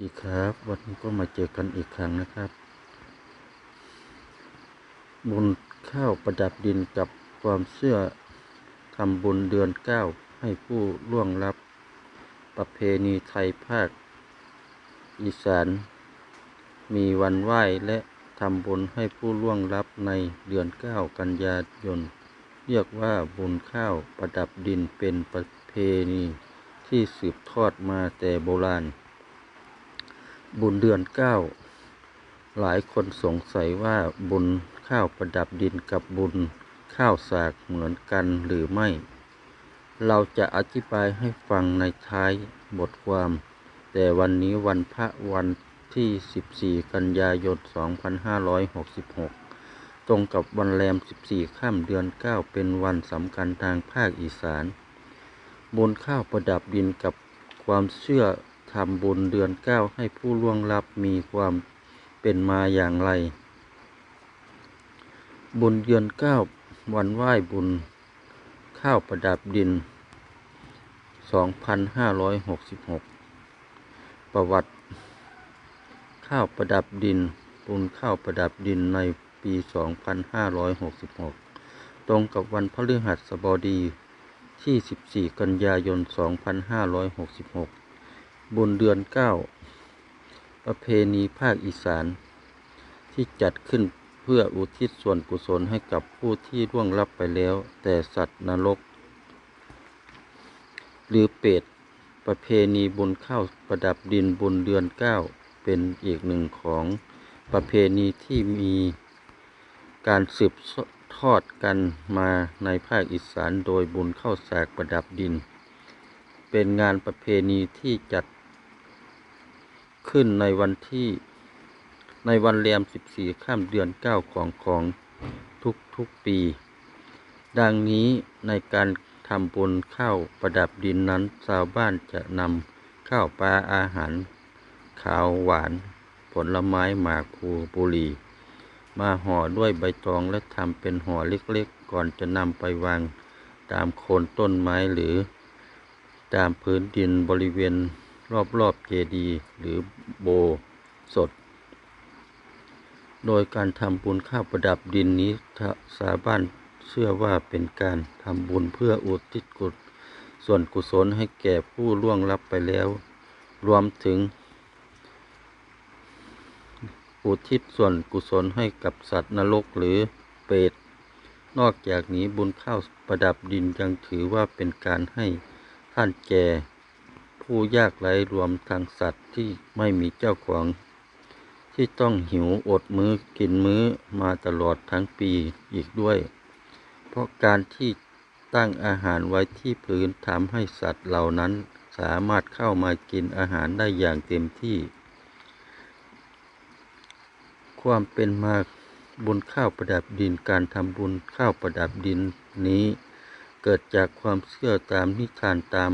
ดีครับ วันนี้ก็มาเจอกันอีกครั้งนะครับ บุญข้าวประดับดินกับความเชื่อทำบุญเดือนเก้าให้ผู้ล่วงลับ ประเพณีไทยภาค อีสาน มีวันไหว้และทำบุญให้ผู้ล่วงลับในเดือนเก้ากันยายน เรียกว่าบุญข้าวประดับดินเป็นประเพณีที่สืบทอดมาแต่โบราณ บุญเดือนเก้า หลายคนสงสัยว่าบุญข้าวประดับดินกับบุญข้าวสากเหมือนกันหรือไม่ เราจะอธิบายให้ฟังในท้ายบทความ แต่วันนี้วันพระวันที่ 14 กันยายน 2566 ตรงกับวันแรม 14 ข้ามเดือน 9 เป็นวันสำคัญทางภาคอีสานบุญข้าวประดับดินกับความเชื่อ ทำบุญเดือนเก้าให้ผู้ล่วงลับมีความเป็นมาอย่างไร บุญเดือนเก้าวันไหว้บุญ ข้าวประดับดิน 2566 ประวัติ ข้าวประดับดิน บุญข้าวประดับดินในปี 2566 ตรงกับวันพฤหัสบดีที่ 14 กันยายน 2566 บุญเดือน9ประเพณีภาคอีสาน ที่จัดขึ้นเพื่ออุทิศส่วนกุศลให้กับผู้ที่ร่วงลับไปแล้ว แต่สัตว์นรก หรือเปรตประเพณีบุญข้าวประดับดินบุญเดือน9เป็นอีกหนึ่งของประเพณีที่มีการสืบทอดกันมาในภาคอีสานโดยบุญข้าวสากประดับดิน เป็นงานประเพณีที่จัด ขึ้นในวันที่ในวันแรม 14 ข้ามเดือน 9 ของของทุกทุกปี ดังนี้ในการทำบุญข้าวประดับดินนั้น ชาวบ้านจะนำข้าวปลาอาหาร ขาวหวาน ผลไม้หมากภูบุรีมาห่อด้วยใบตองและทำเป็นห่อเล็กๆ ก่อนจะนำไปวางตามโคนต้นไม้หรือ ตามพื้นดินบริเวณ รอบๆเจดีย์หรือโบสถ โดยการทำบุญข้าวประดับดินนี้ชาวบ้านเชื่อว่าเป็นการทำบุญเพื่ออุทิศกุศส่วนกุศลให้แก่ผู้ล่วงลับไปแล้ว รวมถึง อุทิศส่วนกุศลให้กับสัตว์นรกหรือเปรตนอกจากนี้บุญข้าวประดับดินยังถือว่าเป็นการให้ท่านแก่ ผู้ยากไร้รวมทั้งสัตว์ที่ไม่มีเจ้าของ ที่ต้องหิวอดมื้อกินมื้อมาตลอดทั้งปีอีกด้วย เพราะการที่ตั้งอาหารไว้ที่พื้นทำให้สัตว์เหล่านั้นสามารถเข้ามากินอาหารได้อย่างเต็มที่ ความเป็นมาบุญข้าวประดับดินการทำบุญข้าวประดับดินนี้ เกิดจากความเชื่อตามนิทานตาม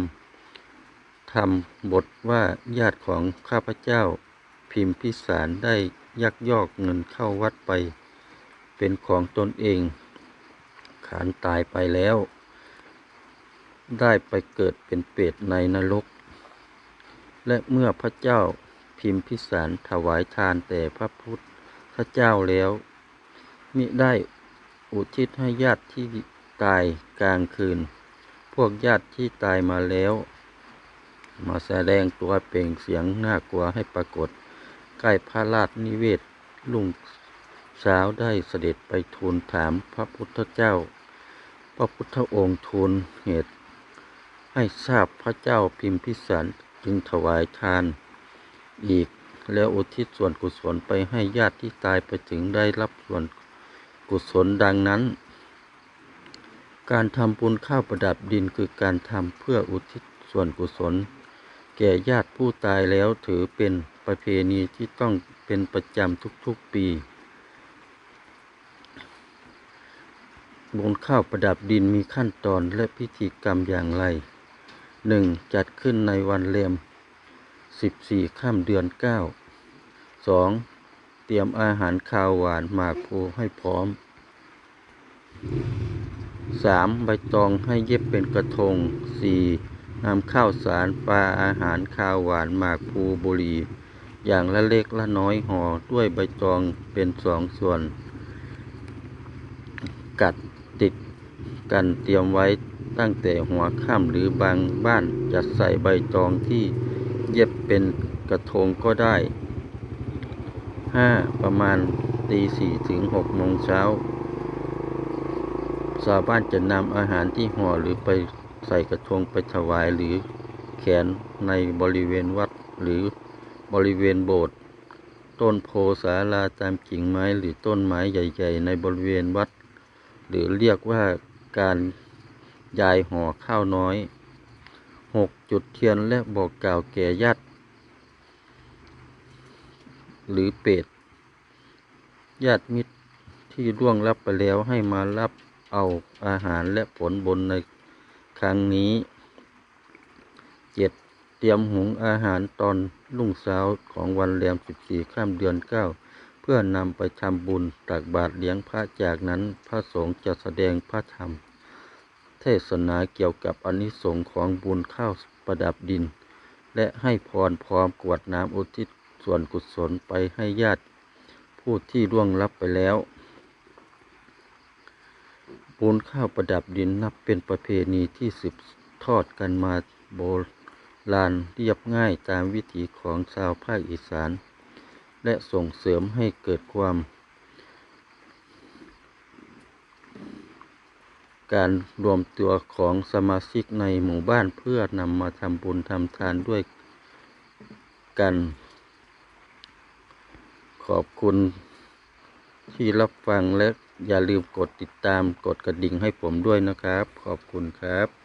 ทำบทว่าญาติของข้าพเจ้า พิมพิสารได้ยักยอกเงินเข้าวัดไป เป็นของตนเอง ขานตายไปแล้ว ได้ไปเกิดเป็นเปรตในนรก และเมื่อพระเจ้าพิมพิสารถวายทานแต่พระพุทธเจ้าแล้ว มิได้อุทิศให้ญาติที่ตายกลางคืน พวกญาติที่ตายมาแล้ว มาแสดงตัวเปล่งเสียงน่ากลัวให้ปรากฏ ใกล้พระราชนิเวศลุงเช้าได้เสด็จไปทูลถามพระพุทธเจ้า พระพุทธองค์ทูลเหตุ ให้ทราบพระเจ้าพิมพิสารจึงถวายทาน อีกแล้วอุทิศส่วนกุศลไปให้ญาติที่ตายไปถึงได้รับส่วนกุศลดังนั้น การทำบุญข้าวประดับดินคือการทำเพื่ออุทิศส่วนกุศล แก่ญาติผู้ตายแล้วถือเป็นประเพณีที่ต้องเป็นประจำทุกๆปีบุญข้าวประดับดินมีขั้นตอนและพิธีกรรมอย่างไร 1. จัดขึ้นในวันเรม14ข้ามเดือน 9 2. เตรียมอาหารคาวหวานหมากพลูให้พร้อม 3. ใบตองให้เย็บเป็นกระทง 4. นำข้าวสารปลาอาหารคาวหวานหมากพลูบุรี อย่างละเล็กละน้อยห่อด้วยใบตองเป็นสองส่วน กัดติดกันเตรียมไว้ตั้งแต่หัวค่ำหรือบางบ้านจะใส่ใบตองที่เย็บเป็นกระทงก็ได้ 5. ประมาณตีสี่ถึงหกโมงเช้าชาวบ้านจะนำอาหารที่ห่อหรือไป ใส่กระทงไปถวายหรือแขวนในบริเวณวัดหรือบริเวณโบสถ์ต้นโพศาลาตามกิ่งไม้หรือต้นไม้ใหญ่ ๆ ในบริเวณวัด หรือเรียกว่าการยายห่อข้าวน้อย 6. จุดเทียนและบอกกล่าวแก่ญาติหรือเปรตญาติมิตรที่ร่วงลับไปแล้วให้มารับเอาอาหารและผลบุญใน ครั้งนี้ 7. เตรียมหุงอาหารตอนรุ่งเช้าของวันแรม14ข้ามเดือน9เพื่อนำไปทำบุญตักบาตรเลี้ยงพระจากนั้นพระสงฆ์จะแสดงพระธรรม เทศนาเกี่ยวกับอนิสงส์ของบุญข้าวประดับดิน และให้พรพร้อมกวดน้ำอุทิศส่วนกุศลไปให้ญาติผู้ที่ร่วงลับไปแล้ว บุญข้าวประดับดินนับเป็นประเพณีที่สืบทอดกันมาโบราณเรียบง่ายตามวิถีของชาวภาคอีสาน และส่งเสริมให้เกิดความ การรวมตัวของสมาชิกในหมู่บ้านเพื่อนำมาทำบุญทำทานด้วยกัน ขอบคุณที่รับฟังและ อย่าลืมกดติดตามกดกระดิ่งให้ผมด้วยนะครับ ขอบคุณครับ